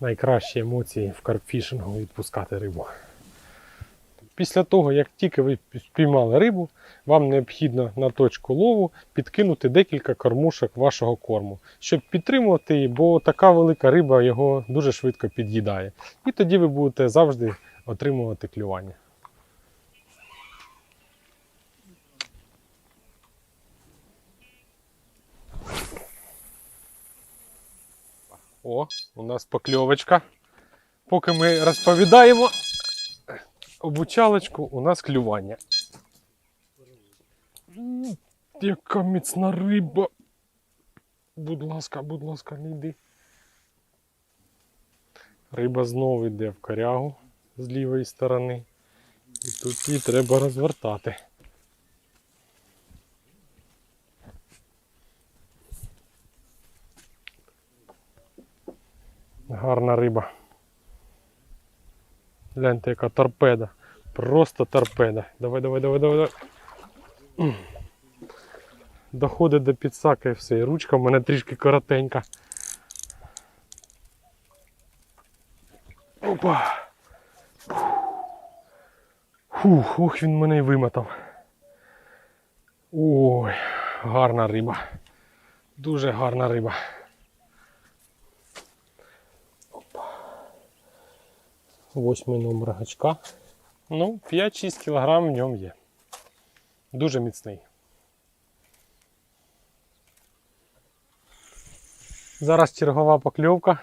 найкращі емоції в карпфішингу відпускати рибу. Після того, як тільки ви спіймали рибу, вам необхідно на точку лову підкинути декілька кормушок вашого корму, щоб підтримувати її, бо така велика риба його дуже швидко під'їдає. І тоді ви будете завжди отримувати клювання. О, у нас покльовочка. Поки ми розповідаємо обучалочку, у нас клювання. Яка міцна риба. Будь ласка, будь ласка, не йди. Риба знову йде в корягу з лівої сторони. І тут її треба розвертати. Гарна риба. Гляньте, яка торпеда. Просто торпеда. Давай, давай, давай, давай, давай. Доходить до підсака і все. І ручка в мене трішки коротенька. Опа. Фух, ох, він мене й вимотав. Ой, гарна риба. Дуже гарна риба. Восьмий номер гачка. Ну, 5-6 кг в ньому є. Дуже міцний. Зараз чергова покльовка.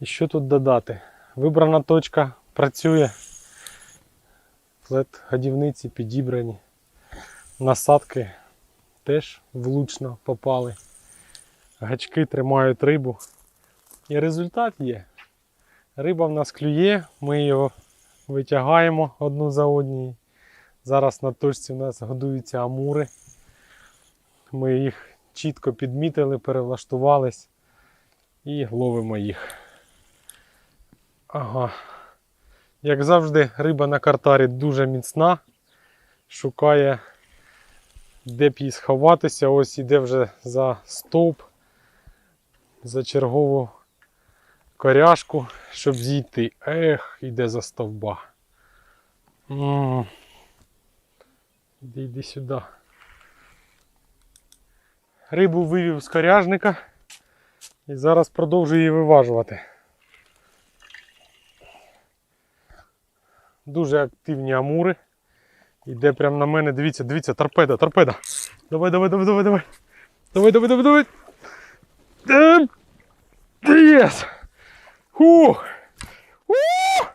І що тут додати? Вибрана точка працює. Флет годівниці підібрані. Насадки теж влучно попали. Гачки тримають рибу. І результат є. Риба в нас клює, ми його витягаємо одну за однією. Зараз на точці у нас годуються амури. Ми їх чітко підмітили, перевлаштувались і ловимо їх. Ага. Як завжди, риба на картарі дуже міцна, шукає, де б їй сховатися. Ось іде вже за стовп, за чергову коряшку, щоб зійти. Ех, іде за стовба. Іди, іди сюди. Рибу вивів з коряжника і зараз продовжую її виважувати. Дуже активні амури. Іде прямо на мене. Дивіться, дивіться, торпеда, торпеда. Давай, давай, давай, давай, давай. Давай, давай, давай, давай. Ем. Єс! Хух! Ух!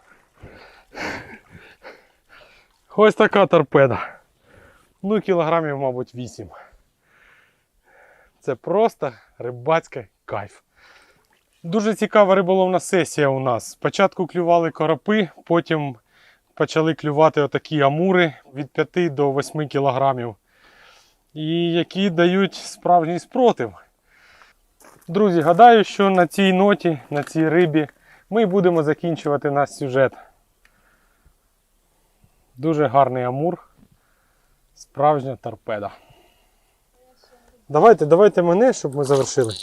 Ось така торпеда. Ну, кілограмів, мабуть, 8. Це просто рибацький кайф. Дуже цікава риболовна сесія у нас. Спочатку клювали коропи, потім почали клювати отакі амури від 5 до 8 кілограмів. І які дають справжній спротив. Друзі, гадаю, що на цій ноті, на цій рибі ми будемо закінчувати наш сюжет. Дуже гарний амур. Справжня торпеда. Давайте, давайте мене, щоб ми завершили.